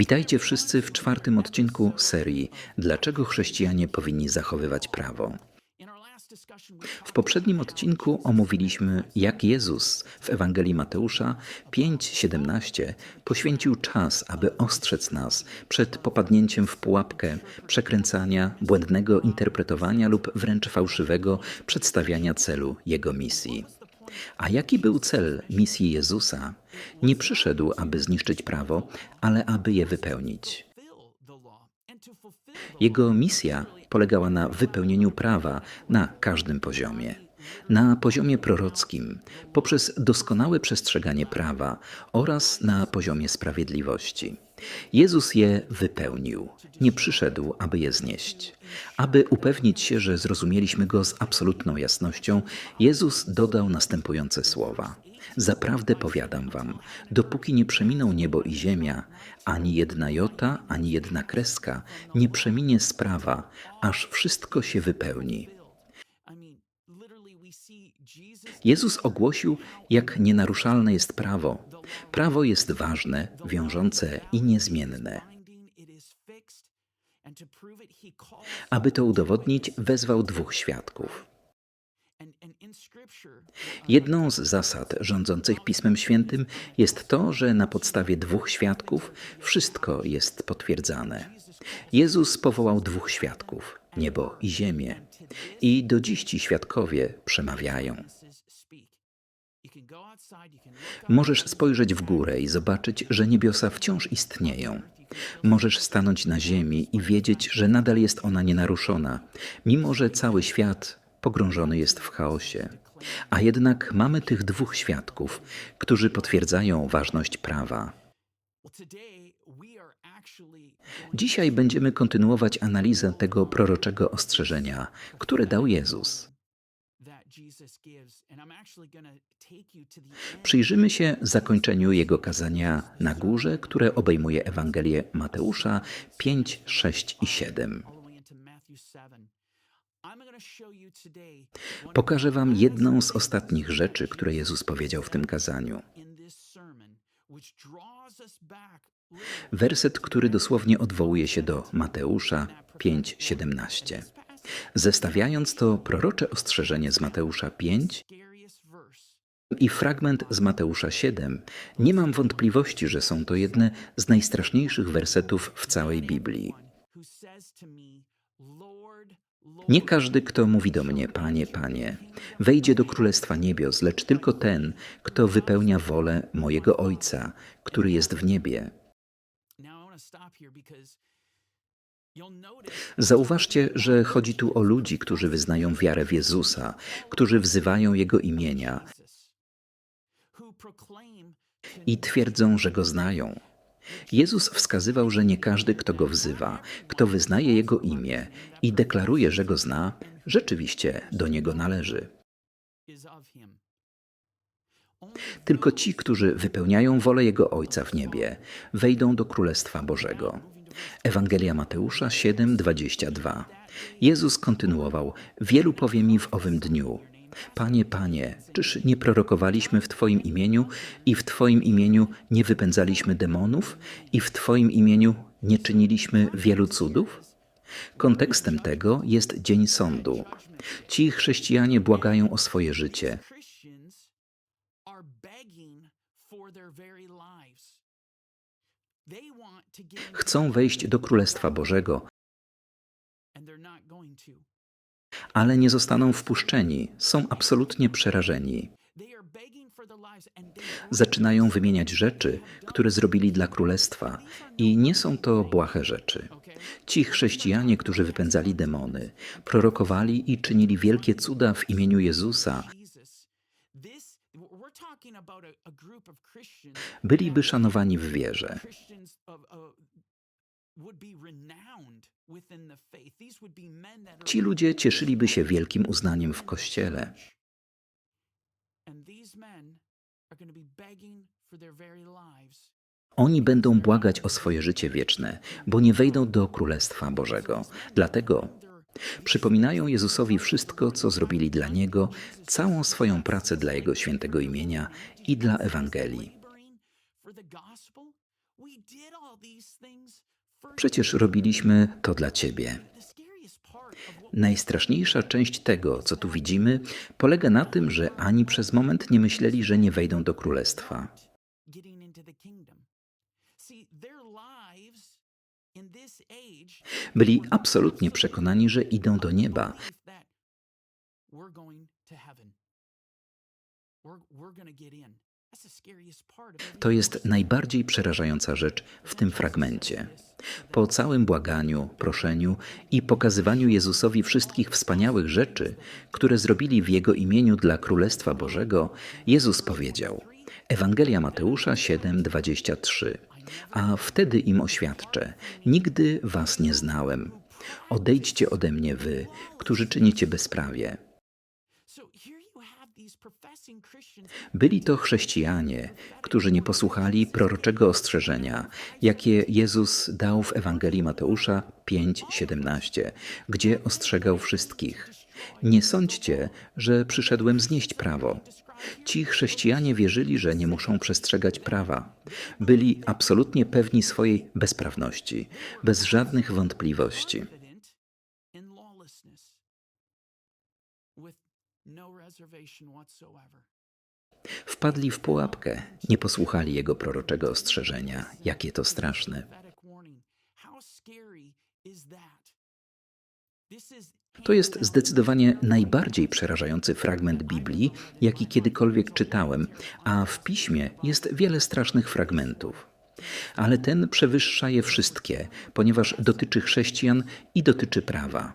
Witajcie wszyscy w czwartym odcinku serii Dlaczego chrześcijanie powinni zachowywać prawo? W poprzednim odcinku omówiliśmy, jak Jezus w Ewangelii Mateusza 5:17 poświęcił czas, aby ostrzec nas przed popadnięciem w pułapkę przekręcania, błędnego interpretowania lub wręcz fałszywego przedstawiania celu Jego misji. A jaki był cel misji Jezusa? Nie przyszedł, aby zniszczyć prawo, ale aby je wypełnić. Jego misja polegała na wypełnieniu prawa na każdym poziomie. Na poziomie prorockim, poprzez doskonałe przestrzeganie prawa oraz na poziomie sprawiedliwości. Jezus je wypełnił, nie przyszedł, aby je znieść. Aby upewnić się, że zrozumieliśmy go z absolutną jasnością, Jezus dodał następujące słowa. Zaprawdę powiadam wam, dopóki nie przeminą niebo i ziemia, ani jedna jota, ani jedna kreska nie przeminie sprawa, aż wszystko się wypełni. Jezus ogłosił, jak nienaruszalne jest prawo. Prawo jest ważne, wiążące i niezmienne. Aby to udowodnić, wezwał dwóch świadków. Jedną z zasad rządzących Pismem Świętym jest to, że na podstawie dwóch świadków wszystko jest potwierdzane. Jezus powołał dwóch świadków niebo i ziemię i do dziś ci świadkowie przemawiają. Możesz spojrzeć w górę i zobaczyć, że niebiosa wciąż istnieją. Możesz stanąć na ziemi i wiedzieć, że nadal jest ona nienaruszona, mimo że cały świat pogrążony jest w chaosie. A jednak mamy tych dwóch świadków, którzy potwierdzają ważność prawa. Dzisiaj będziemy kontynuować analizę tego proroczego ostrzeżenia, które dał Jezus. Przyjrzymy się zakończeniu jego kazania na górze, które obejmuje Ewangelię Mateusza 5, 6 i 7. Pokażę Wam jedną z ostatnich rzeczy, które Jezus powiedział w tym kazaniu. Werset, który dosłownie odwołuje się do Mateusza 5:17. Zestawiając to prorocze ostrzeżenie z Mateusza 5 i fragment z Mateusza 7, nie mam wątpliwości, że są to jedne z najstraszniejszych wersetów w całej Biblii. Nie każdy, kto mówi do mnie, Panie, Panie, wejdzie do Królestwa Niebios, lecz tylko ten, kto wypełnia wolę mojego Ojca, który jest w niebie. Zauważcie, że chodzi tu o ludzi, którzy wyznają wiarę w Jezusa, którzy wzywają Jego imienia i twierdzą, że Go znają. Jezus wskazywał, że nie każdy, kto Go wzywa, kto wyznaje Jego imię i deklaruje, że Go zna, rzeczywiście do Niego należy. Tylko ci, którzy wypełniają wolę Jego Ojca w niebie, wejdą do Królestwa Bożego. Ewangelia Mateusza 7:22. Jezus kontynuował: Wielu powie mi w owym dniu: Panie, Panie, czyż nie prorokowaliśmy w Twoim imieniu i w Twoim imieniu nie wypędzaliśmy demonów i w Twoim imieniu nie czyniliśmy wielu cudów? Kontekstem tego jest Dzień Sądu. Ci chrześcijanie błagają o swoje życie. Chcą wejść do Królestwa Bożego, ale nie zostaną wpuszczeni, są absolutnie przerażeni. Zaczynają wymieniać rzeczy, które zrobili dla królestwa, i nie są to błahe rzeczy. Ci chrześcijanie, którzy wypędzali demony, prorokowali i czynili wielkie cuda w imieniu Jezusa, byliby szanowani w wierze. Ci ludzie cieszyliby się wielkim uznaniem w kościele. Oni będą błagać o swoje życie wieczne, bo nie wejdą do Królestwa Bożego. Dlatego przypominają Jezusowi wszystko, co zrobili dla Niego, całą swoją pracę dla Jego świętego imienia i dla Ewangelii. Przecież robiliśmy to dla Ciebie. Najstraszniejsza część tego, co tu widzimy, polega na tym, że ani przez moment nie myśleli, że nie wejdą do królestwa. Byli absolutnie przekonani, że idą do nieba. to jest najbardziej przerażająca rzecz w tym fragmencie. Po całym błaganiu, proszeniu i pokazywaniu Jezusowi wszystkich wspaniałych rzeczy, które zrobili w Jego imieniu dla Królestwa Bożego, Jezus powiedział: Ewangelia Mateusza 7:23. A wtedy im oświadczę: Nigdy was nie znałem. Odejdźcie ode mnie wy, którzy czynicie bezprawie. Byli to chrześcijanie, którzy nie posłuchali proroczego ostrzeżenia, jakie Jezus dał w Ewangelii Mateusza 5:17, gdzie ostrzegał wszystkich: Nie sądźcie, że przyszedłem znieść prawo. Ci chrześcijanie wierzyli, że nie muszą przestrzegać prawa. Byli absolutnie pewni swojej bezprawności, bez żadnych wątpliwości. Wpadli w pułapkę, nie posłuchali jego proroczego ostrzeżenia. Jakie to straszne. To jest zdecydowanie najbardziej przerażający fragment Biblii, jaki kiedykolwiek czytałem, a w piśmie jest wiele strasznych fragmentów. Ale ten przewyższa je wszystkie, ponieważ dotyczy chrześcijan i dotyczy prawa.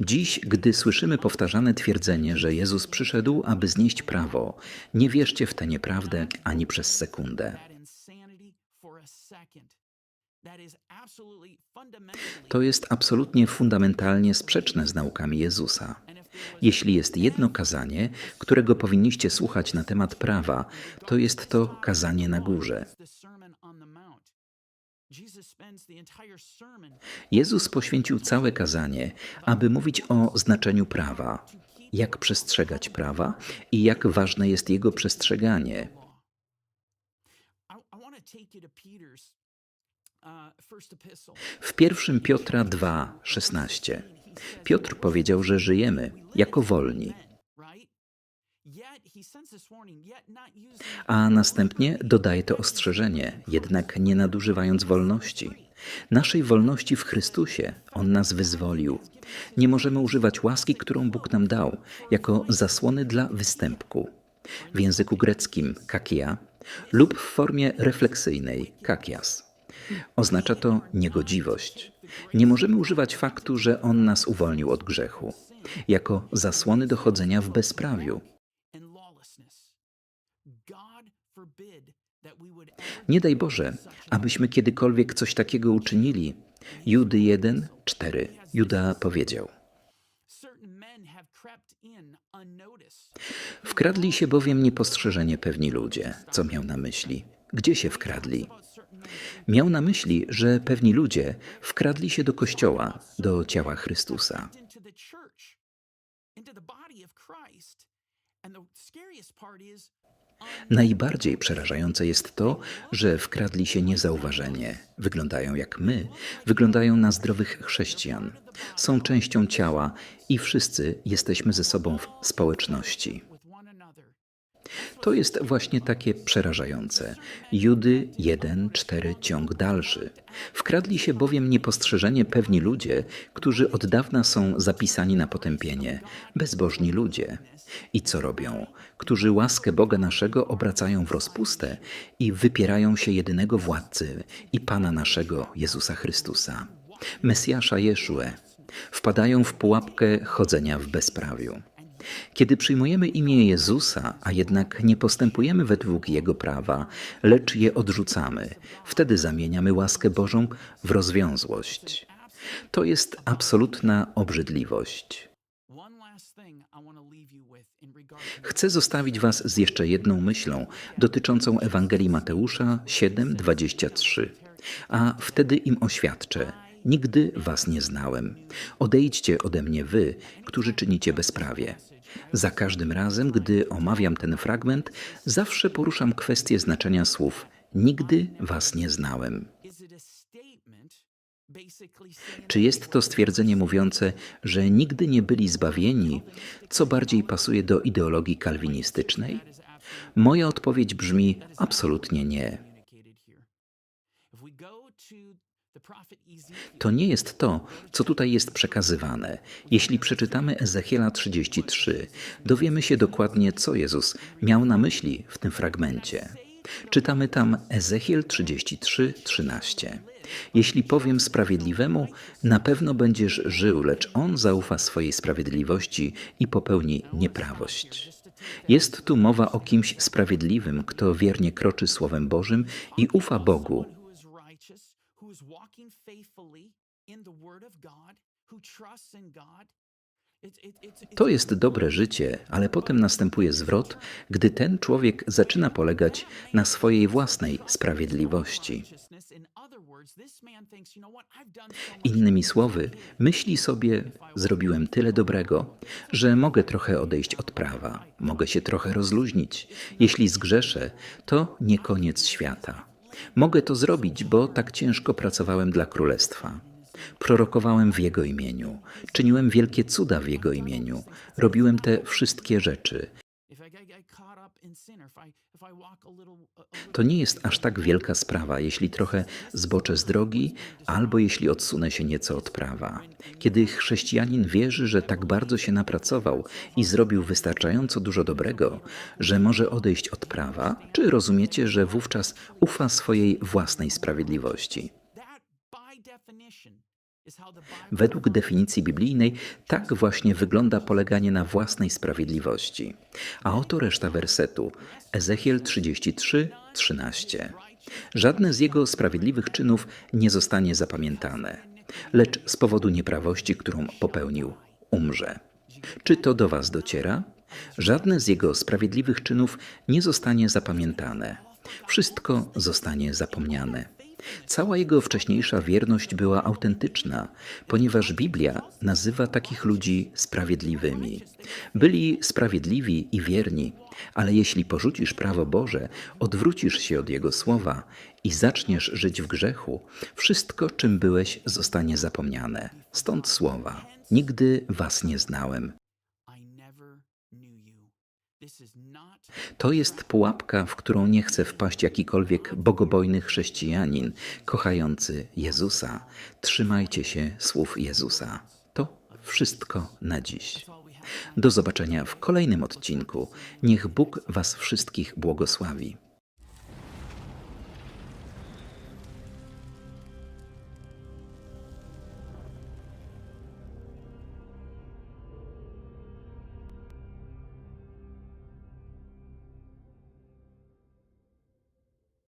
Dziś, gdy słyszymy powtarzane twierdzenie, że Jezus przyszedł, aby znieść prawo, nie wierzcie w tę nieprawdę ani przez sekundę. To jest absolutnie fundamentalnie sprzeczne z naukami Jezusa. Jeśli jest jedno kazanie, którego powinniście słuchać na temat prawa, to jest to kazanie na górze. Jezus poświęcił całe kazanie, aby mówić o znaczeniu prawa, jak przestrzegać prawa i jak ważne jest jego przestrzeganie. W 1 Piotra 2, 16 Piotr powiedział, że żyjemy jako wolni, a następnie dodaje to ostrzeżenie, jednak nie nadużywając wolności. Naszej wolności w Chrystusie On nas wyzwolił. Nie możemy używać łaski, którą Bóg nam dał, jako zasłony dla występku. W języku greckim kakia lub w formie refleksyjnej kakias. Oznacza to niegodziwość. Nie możemy używać faktu, że On nas uwolnił od grzechu, jako zasłony dochodzenia w bezprawiu. Nie daj Boże, abyśmy kiedykolwiek coś takiego uczynili. Judy 1, 4. Juda powiedział. Wkradli się bowiem niepostrzeżenie pewni ludzie. Co miał na myśli? Gdzie się wkradli? Miał na myśli, że pewni ludzie wkradli się do kościoła, do ciała Chrystusa. Najbardziej przerażające jest to, że wkradli się niezauważenie. Wyglądają jak my, wyglądają na zdrowych chrześcijan. Są częścią ciała i wszyscy jesteśmy ze sobą w społeczności. To jest właśnie takie przerażające. Judy 1, 4, ciąg dalszy. Wkradli się bowiem niepostrzeżenie pewni ludzie, którzy od dawna są zapisani na potępienie, bezbożni ludzie. I co robią? Którzy łaskę Boga naszego obracają w rozpustę i wypierają się jedynego władcy i Pana naszego, Jezusa Chrystusa, Mesjasza Jeszue. Wpadają w pułapkę chodzenia w bezprawiu. Kiedy przyjmujemy imię Jezusa, a jednak nie postępujemy według Jego prawa, lecz je odrzucamy, wtedy zamieniamy łaskę Bożą w rozwiązłość. To jest absolutna obrzydliwość. Chcę zostawić Was z jeszcze jedną myślą dotyczącą Ewangelii Mateusza 7:23. A wtedy im oświadczę: Nigdy was nie znałem. Odejdźcie ode mnie wy, którzy czynicie bezprawie. Za każdym razem, gdy omawiam ten fragment, zawsze poruszam kwestię znaczenia słów Nigdy was nie znałem. Czy jest to stwierdzenie mówiące, że nigdy nie byli zbawieni, co bardziej pasuje do ideologii kalwinistycznej? Moja odpowiedź brzmi absolutnie nie. To nie jest to, co tutaj jest przekazywane. Jeśli przeczytamy Ezechiela 33, dowiemy się dokładnie, co Jezus miał na myśli w tym fragmencie. Czytamy tam Ezechiel 33, 13. Jeśli powiem sprawiedliwemu, na pewno będziesz żył, lecz on zaufa swojej sprawiedliwości i popełni nieprawość. Jest tu mowa o kimś sprawiedliwym, kto wiernie kroczy Słowem Bożym i ufa Bogu, walking faithfully in the word of God, who trusts in God. To jest dobre życie, ale potem następuje zwrot, gdy ten człowiek zaczyna polegać na swojej własnej sprawiedliwości. Innymi słowy, myśli sobie, zrobiłem tyle dobrego, że mogę trochę odejść od prawa, mogę się trochę rozluźnić. Jeśli zgrzeszę, to nie koniec świata. Mogę to zrobić, bo tak ciężko pracowałem dla królestwa. Prorokowałem w Jego imieniu, czyniłem wielkie cuda w Jego imieniu, robiłem te wszystkie rzeczy. To nie jest aż tak wielka sprawa, jeśli trochę zboczę z drogi, albo jeśli odsunę się nieco od prawa. Kiedy chrześcijanin wierzy, że tak bardzo się napracował i zrobił wystarczająco dużo dobrego, że może odejść od prawa, czy rozumiecie, że wówczas ufa swojej własnej sprawiedliwości? Według definicji biblijnej tak właśnie wygląda poleganie na własnej sprawiedliwości. A oto reszta wersetu. Ezechiel 33, 13. Żadne z jego sprawiedliwych czynów nie zostanie zapamiętane, lecz z powodu nieprawości, którą popełnił, umrze. Czy to do was dociera? Żadne z jego sprawiedliwych czynów nie zostanie zapamiętane. Wszystko zostanie zapomniane. Cała jego wcześniejsza wierność była autentyczna, ponieważ Biblia nazywa takich ludzi sprawiedliwymi. Byli sprawiedliwi i wierni, ale jeśli porzucisz prawo Boże, odwrócisz się od Jego słowa i zaczniesz żyć w grzechu, wszystko, czym byłeś, zostanie zapomniane. Stąd słowa: Nigdy was nie znałem. I never knew you. This is not To jest pułapka, w którą nie chce wpaść jakikolwiek bogobojny chrześcijanin kochający Jezusa. Trzymajcie się słów Jezusa. To wszystko na dziś. Do zobaczenia w kolejnym odcinku. Niech Bóg Was wszystkich błogosławi.